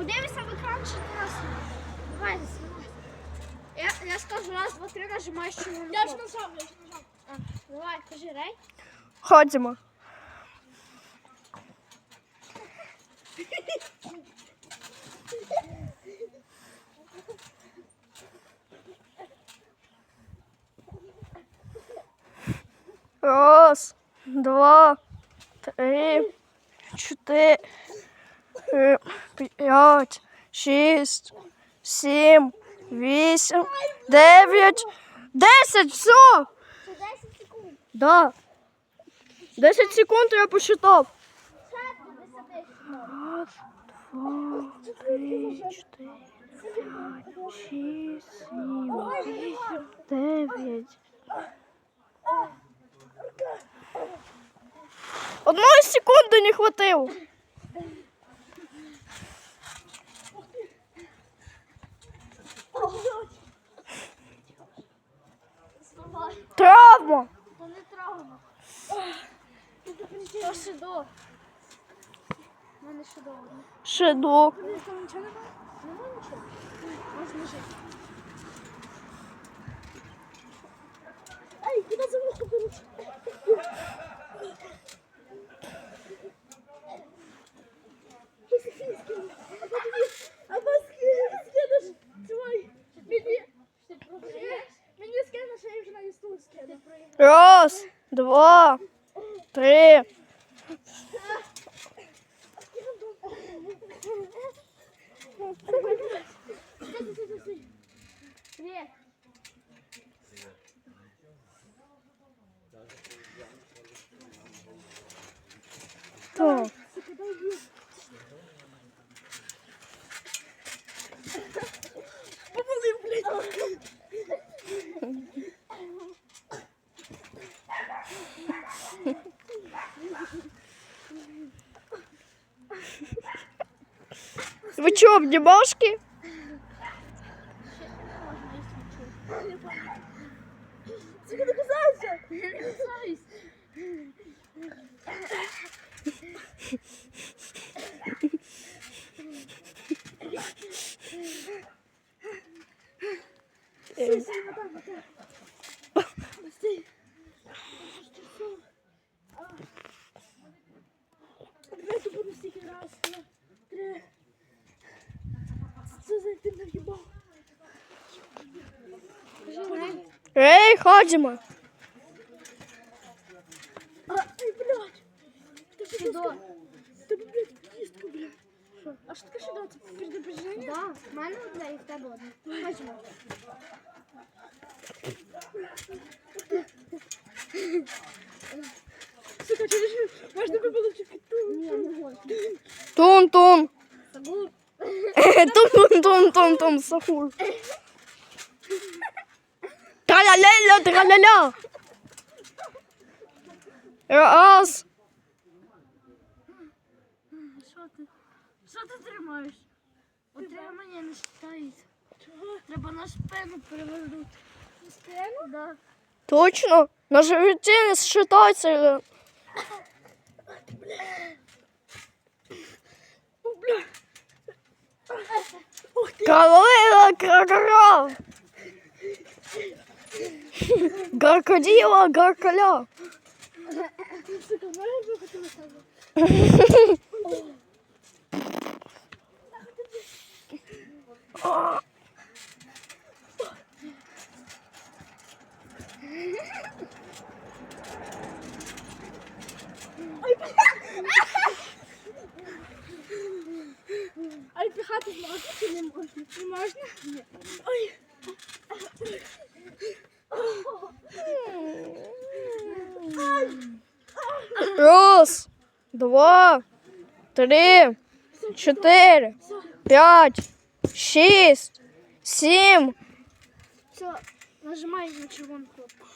Подивися в екран, чи ти нас. Давай, знімай. Я, я скажу раз, два, три, нажимаєш червону Я ж кнопку. нажав, я ж нажав. А, Давай, кажи рей. Ходімо. Раз, два, три, чотири, П'ять, шість, сім, вісім, дев'ять, десять, все. 10 секунд. Да. 10 секунд я посчитав. Ще до 10 секунд. Раз, сім, вісім, дев'ять. Одної секунди не хватило. То шидо. У мене шидо. Шедок. Там нічого немає? Немає нічого? Можна жити. Ай, куди за вухо беруть? Або скинеш, твой. Мені, мені скинеш, а я вже на листу скину. Раз, два, три. Так. Повалив, блядь. Ви чого, обнімашки? Це не кусайся. Давай тут буду стільки раз, два, три. Це за ти наїбав. Ей, ходімо. А, ай, блядь. Ти що Шидо. Тебе, блядь, кістка, блядь. А що таке шидо? Це предупреждення? Да, в мене одне і в тебе одне. Бачимо. Сука, через що можна би було тільки ту. Ні, не можна. Тун-тун. Забув. Тун-тун-тун-тун-тун, сахур. Траля-ля-ля, траля-ля. Раз. Що ти? Що ти тримаєш? Утримання не вважається. Треба на спину перевернути. На спину? Да. Точно? На животі не считається. Каролина Кракара. Гаркоділа гаркаля. Сука, можеш би хотіла себе? Ай, піхати можна чи не можна? Не можна? Ні. Ой. Раз, два, три, чотири, п'ять, шість, сім, Все, нажимай на червону кнопку.